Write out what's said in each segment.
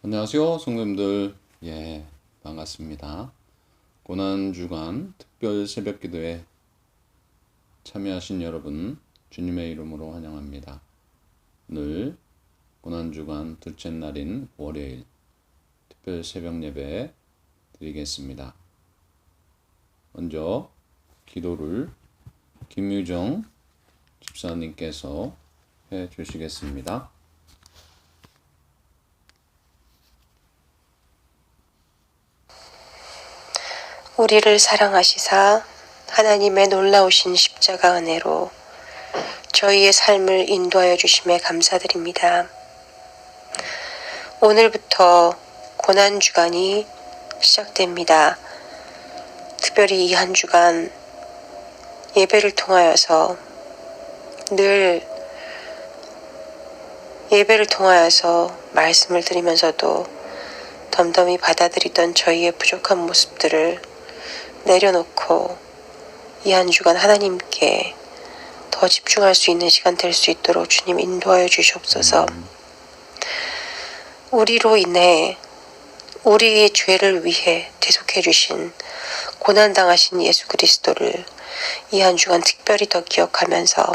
안녕하세요, 성도님들. 예, 반갑습니다. 고난주간 특별 새벽 기도에 참여하신 여러분, 주님의 이름으로 환영합니다. 오늘 고난주간 둘째 날인 월요일 특별 새벽 예배 드리겠습니다. 먼저 기도를 김유정 집사님께서 해 주시겠습니다. 우리를 사랑하시사 하나님의 놀라우신 십자가 은혜로 저희의 삶을 인도하여 주심에 감사드립니다. 오늘부터 고난주간이 시작됩니다. 특별히 이 한 주간 예배를 통하여서 늘 예배를 통하여서 말씀을 드리면서도 덤덤히 받아들이던 저희의 부족한 모습들을 내려놓고 이 한 주간 하나님께 더 집중할 수 있는 시간 될 수 있도록 주님 인도하여 주시옵소서. 우리로 인해 우리의 죄를 위해 대속해 주신 고난 당하신 예수 그리스도를 이 한 주간 특별히 더 기억하면서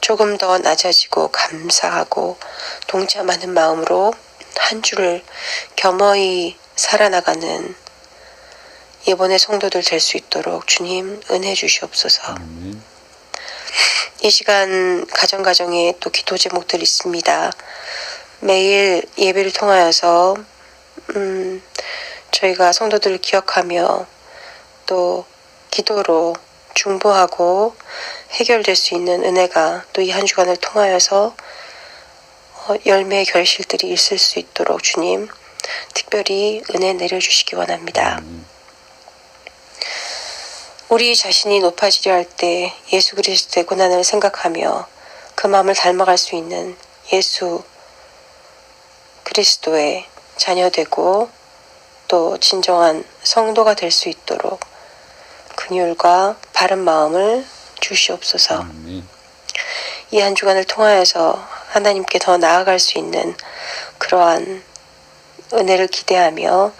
조금 더 낮아지고 감사하고 동참하는 마음으로 한 주를 겸허히 살아나가는 이번의 성도들 될 수 있도록 주님 은혜 주시옵소서. 아멘. 이 시간 가정 가정에 또 기도 제목들 있습니다. 매일 예배를 통하여서 음, 저희가 성도들을 기억하며 또 기도로 중보하고 해결될 수 있는 은혜가 또 이 한 주간을 통하여서 어, 열매의 결실들이 있을 수 있도록 주님 특별히 은혜 내려주시기 원합니다. 우리 자신이 높아지려 할 때 예수 그리스도의 고난을 생각하며 그 마음을 닮아갈 수 있는 예수 그리스도의 자녀되고 또 진정한 성도가 될 수 있도록 근율과 바른 마음을 주시옵소서. 이 한 주간을 통하여서 하나님께 더 나아갈 수 있는 그러한 은혜를 기대하며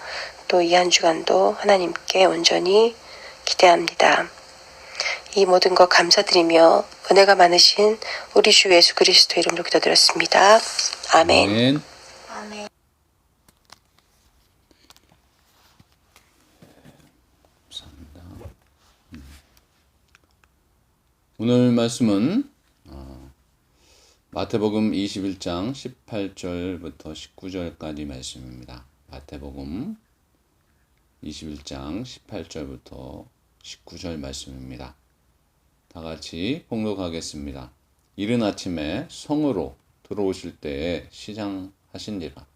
또 이 한 주간도 하나님께 온전히 기대합니다. 이 모든 것 감사드리며 은혜가 많으신 우리 주 예수 그리스도 이름으로 기도드렸습니다. 아멘. 아멘. 아멘. 음. 오늘 말씀은 어, 마태복음 21장 18절부터 19절까지 말씀입니다. 마태복음 21장 18절부터 19절 말씀입니다. 다 같이 봉독하겠습니다. 이른 아침에 성으로 들어오실 때에 시장하신지라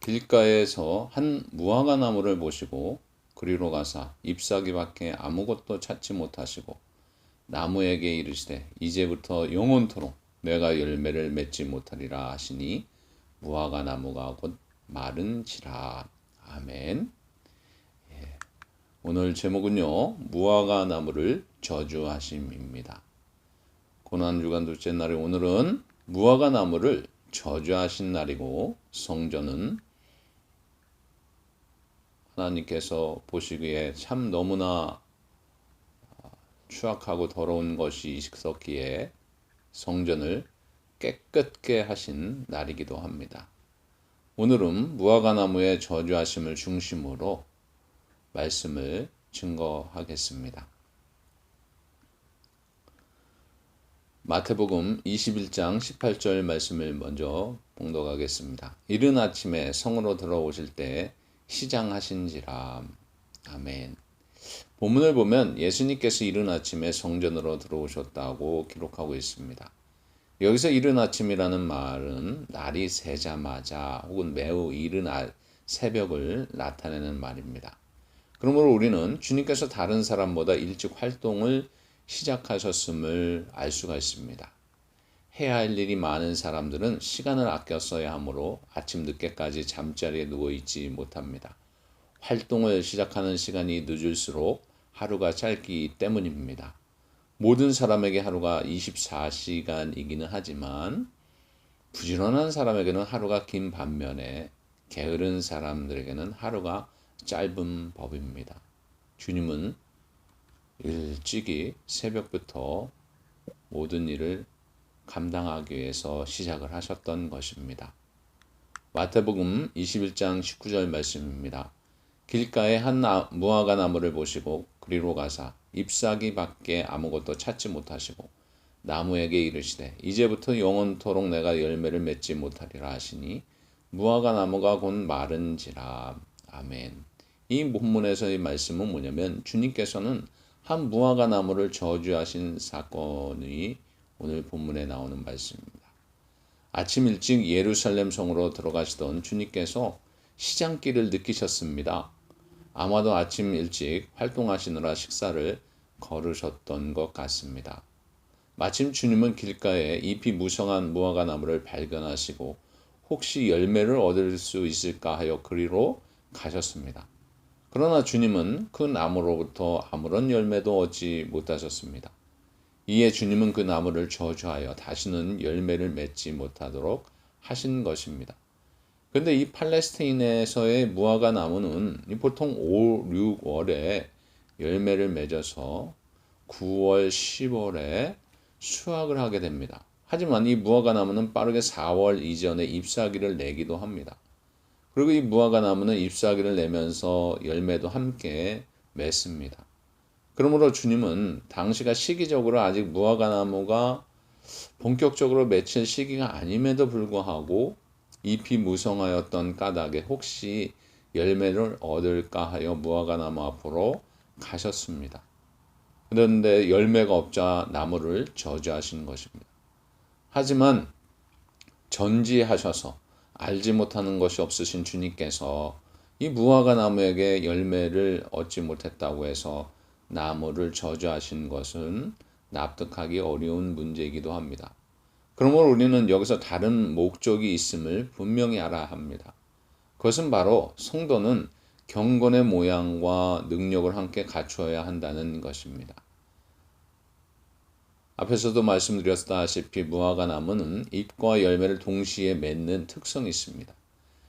길가에서 한 무화과 나무를 보시고 그리로 가사 잎사귀밖에 아무것도 찾지 못하시고 나무에게 이르시되 이제부터 영원토록 내가 열매를 맺지 못하리라 하시니 무화과 나무가 곧 마른지라 아멘. 예. 오늘 제목은요 무화과 나무를 저주하심입니다. 고난 주간 둘째 날의 오늘은 무화과 나무를 저주하신 날이고 성전은 하나님께서 보시기에 참 너무나 추악하고 더러운 것이 있었기에 성전을 깨끗게 하신 날이기도 합니다. 오늘은 무화과 나무의 저주하심을 중심으로 말씀을 증거하겠습니다. 마태복음 21장 18절 말씀을 먼저 봉독하겠습니다. 이른 아침에 성으로 들어오실 때 시장하신지라. 아멘. 본문을 보면 예수님께서 이른 아침에 성전으로 들어오셨다고 기록하고 있습니다. 여기서 이른 아침이라는 말은 날이 새자마자 혹은 매우 이른 새벽을 나타내는 말입니다. 그러므로 우리는 주님께서 다른 사람보다 일찍 활동을 시작하셨음을 알 수가 있습니다. 해야 할 일이 많은 사람들은 시간을 아껴 써야 하므로 아침 늦게까지 잠자리에 누워 있지 못합니다. 활동을 시작하는 시간이 늦을수록 하루가 짧기 때문입니다. 모든 사람에게 하루가 24시간이기는 하지만 부지런한 사람에게는 하루가 긴 반면에 게으른 사람들에게는 하루가 짧은 법입니다. 주님은 일찍이 새벽부터 모든 일을 감당하기 위해서 시작을 하셨던 것입니다. 마태복음 21장 19절 말씀입니다. 길가에 한 나, 무화과 나무를 보시고 그리로 가사 잎사귀 밖에 아무것도 찾지 못하시고 나무에게 이르시되 이제부터 영원토록 내가 열매를 맺지 못하리라 하시니 무화과 나무가 곧 마른지라 아멘. 이 본문에서의 말씀은 뭐냐면 주님께서는 한 무화과 나무를 저주하신 사건이 오늘 본문에 나오는 말씀입니다. 아침 일찍 예루살렘 성으로 들어가시던 주님께서 시장길을 느끼셨습니다. 아마도 아침 일찍 활동하시느라 식사를 걸으셨던 것 같습니다. 마침 주님은 길가에 잎이 무성한 무화과 나무를 발견하시고 혹시 열매를 얻을 수 있을까 하여 그리로 가셨습니다. 그러나 주님은 그 나무로부터 아무런 열매도 얻지 못하셨습니다. 이에 주님은 그 나무를 저주하여 다시는 열매를 맺지 못하도록 하신 것입니다. 근데 이 팔레스타인에서의 무화과 나무는 보통 5, 6월에 열매를 맺어서 9월, 10월에 수확을 하게 됩니다. 하지만 이 무화과 나무는 빠르게 4월 이전에 잎사귀를 내기도 합니다. 그리고 이 무화과 나무는 잎사귀를 내면서 열매도 함께 맺습니다. 그러므로 주님은 당시가 시기적으로 아직 무화과 나무가 본격적으로 맺힐 시기가 아님에도 불구하고 잎이 무성하였던 까닭에 혹시 열매를 얻을까 하여 무화과 나무 앞으로 가셨습니다. 그런데 열매가 없자 나무를 저주하신 것입니다. 하지만 전지하셔서 알지 못하는 것이 없으신 주님께서 이 무화과 나무에게 열매를 얻지 못했다고 해서 나무를 저주하신 것은 납득하기 어려운 문제이기도 합니다. 그러므로 우리는 여기서 다른 목적이 있음을 분명히 알아야 합니다. 그것은 바로 성도는 경건의 모양과 능력을 함께 갖추어야 한다는 것입니다. 앞에서도 말씀드렸다시피 무화과 나무는 잎과 열매를 동시에 맺는 특성이 있습니다.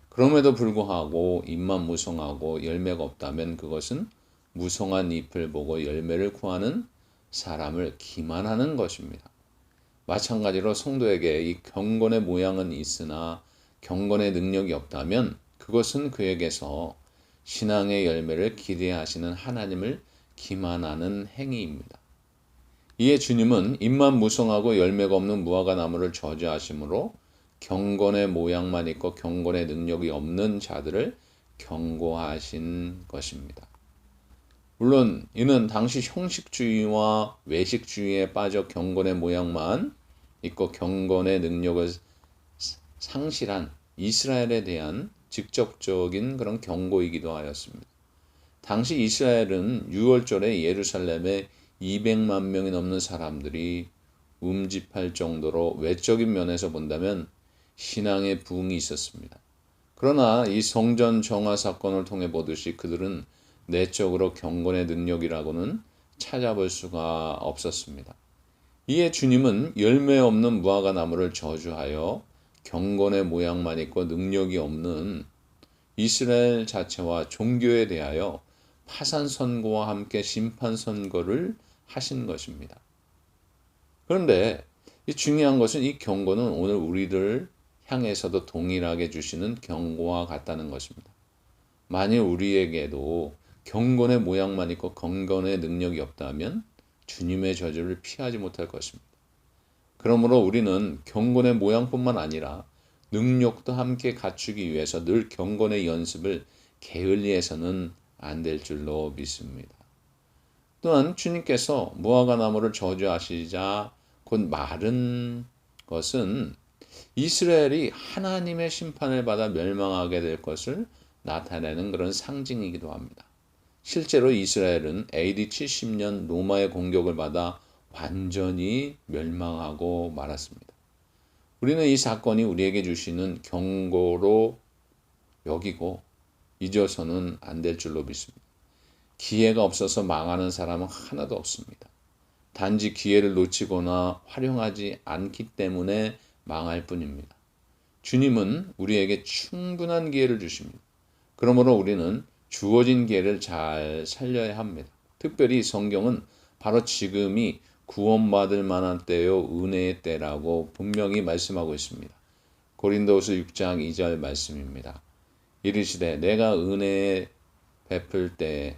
그럼에도 불구하고 잎만 무성하고 열매가 없다면 그것은 무성한 잎을 보고 열매를 구하는 사람을 기만하는 것입니다. 마찬가지로 성도에게 이 경건의 모양은 있으나 경건의 능력이 없다면 그것은 그에게서 신앙의 열매를 기대하시는 하나님을 기만하는 행위입니다. 이에 주님은 잎만 무성하고 열매가 없는 무화과 나무를 저주하심으로 경건의 모양만 있고 경건의 능력이 없는 자들을 경고하신 것입니다. 물론 이는 당시 형식주의와 외식주의에 빠져 경건의 모양만 있고 경건의 능력을 상실한 이스라엘에 대한 직접적인 그런 경고이기도 하였습니다. 당시 이스라엘은 6월절에 예루살렘에 200만 명이 넘는 사람들이 음집할 정도로 외적인 면에서 본다면 신앙의 부흥이 있었습니다. 그러나 이 성전 정화 사건을 통해 보듯이 그들은 내적으로 경건의 능력이라고는 찾아볼 수가 없었습니다. 이에 주님은 열매 없는 무화과 나무를 저주하여 경건의 모양만 있고 능력이 없는 이스라엘 자체와 종교에 대하여 파산 선고와 함께 심판 선고를 하신 것입니다. 그런데 이 중요한 것은 이 경고는 오늘 우리들 향해서도 동일하게 주시는 경고와 같다는 것입니다. 만일 우리에게도 경건의 모양만 있고 경건의 능력이 없다면 주님의 저주를 피하지 못할 것입니다. 그러므로 우리는 경건의 모양뿐만 아니라 능력도 함께 갖추기 위해서 늘 경건의 연습을 게을리해서는 안 될 줄로 믿습니다. 또한 주님께서 무화과 나무를 저주하시자 곧 마른 것은 이스라엘이 하나님의 심판을 받아 멸망하게 될 것을 나타내는 그런 상징이기도 합니다. 실제로 이스라엘은 AD 70년 로마의 공격을 받아 완전히 멸망하고 말았습니다. 우리는 이 사건이 우리에게 주시는 경고로 여기고 잊어서는 안 될 줄로 믿습니다. 기회가 없어서 망하는 사람은 하나도 없습니다. 단지 기회를 놓치거나 활용하지 않기 때문에 망할 뿐입니다. 주님은 우리에게 충분한 기회를 주십니다. 그러므로 우리는 주어진 기회를 잘 살려야 합니다. 특별히 성경은 바로 지금이 구원받을 만한 때요 은혜의 때라고 분명히 말씀하고 있습니다. 고린도후서 6장 2절 말씀입니다. 이르시되 내가 은혜에 베풀 때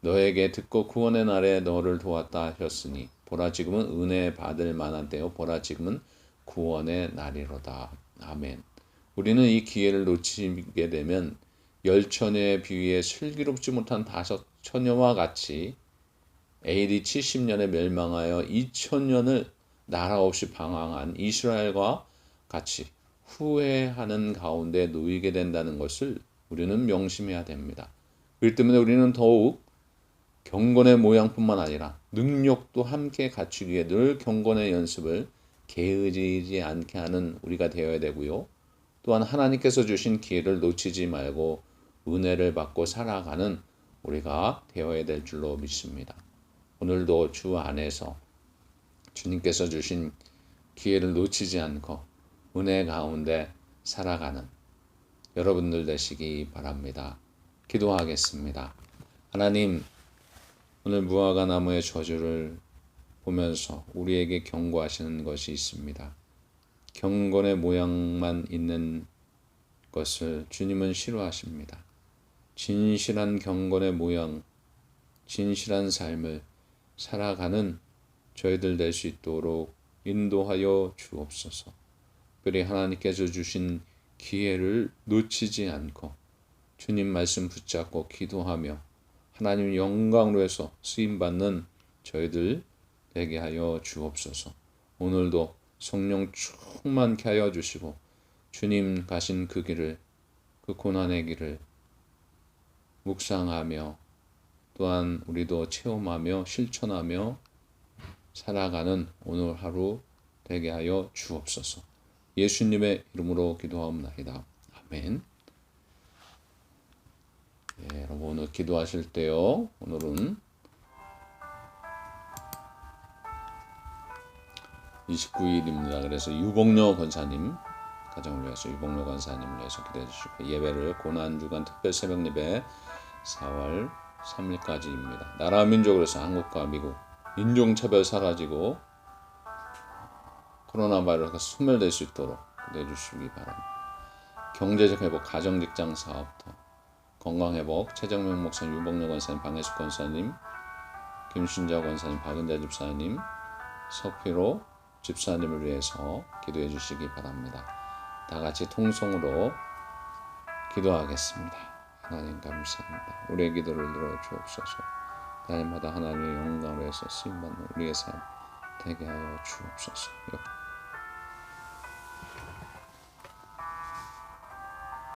너에게 듣고 구원의 날에 너를 도왔다 하셨으니 보라 지금은 은혜 받을 만한 때요 보라 지금은 구원의 날이로다. 아멘. 우리는 이 기회를 놓치게 되면 열 처녀의 비위에 슬기롭지 못한 다섯 처녀와 같이 AD 70년에 멸망하여 2000년을 나라 없이 방황한 이스라엘과 같이 후회하는 가운데 놓이게 된다는 것을 우리는 명심해야 됩니다. 그렇기 때문에 우리는 더욱 경건의 모양뿐만 아니라 능력도 함께 갖추기에 늘 경건의 연습을 게으르지 않게 하는 우리가 되어야 되고요. 또한 하나님께서 주신 기회를 놓치지 말고 은혜를 받고 살아가는 우리가 되어야 될 줄로 믿습니다. 오늘도 주 안에서 주님께서 주신 기회를 놓치지 않고 은혜 가운데 살아가는 여러분들 되시기 바랍니다. 기도하겠습니다. 하나님, 오늘 무화과 나무의 저주를 보면서 우리에게 경고하시는 것이 있습니다. 경건의 모양만 있는 것을 주님은 싫어하십니다. 진실한 경건의 모양, 진실한 삶을 살아가는 저희들 될 수 있도록 인도하여 주옵소서. 특별히 하나님께서 주신 기회를 놓치지 않고 주님 말씀 붙잡고 기도하며 하나님 영광으로 해서 쓰임 받는 저희들 되게 하여 주옵소서. 오늘도 성령 충만케 하여 주시고 주님 가신 그 길을 그 고난의 길을 묵상하며 또한 우리도 체험하며 실천하며 살아가는 오늘 하루 되게 하여 주옵소서. 예수님의 이름으로 기도하옵나이다. 아멘. 예, 여러분 오늘 기도하실 때요. 오늘은 29일입니다. 그래서 유복녀 권사님 가정을 위해서 유복녀 권사님을 위해서 기도해 주시고 예배를 고난 주간 특별 새벽 예배 4월 3일까지입니다. 나라 민족으로서 한국과 미국 인종 차별 사라지고 코로나 바이러스가 소멸될 수 있도록 기도해 주시기 바랍니다. 경제적 회복, 가정, 직장, 사업터, 건강 회복, 최정명 목사님, 유복녀 권사님, 방혜숙 권사님, 김신자 권사님, 박은자 집사님, 서피로 집사님을 위해서 기도해 주시기 바랍니다. 다 같이 통성으로 기도하겠습니다. 하나님 감사합니다. 우리의 기도를 들어 주옵소서. 날마다 하나님의 영광을 위해서 쓰임받는 우리의 삶 되게 하여 주옵소서.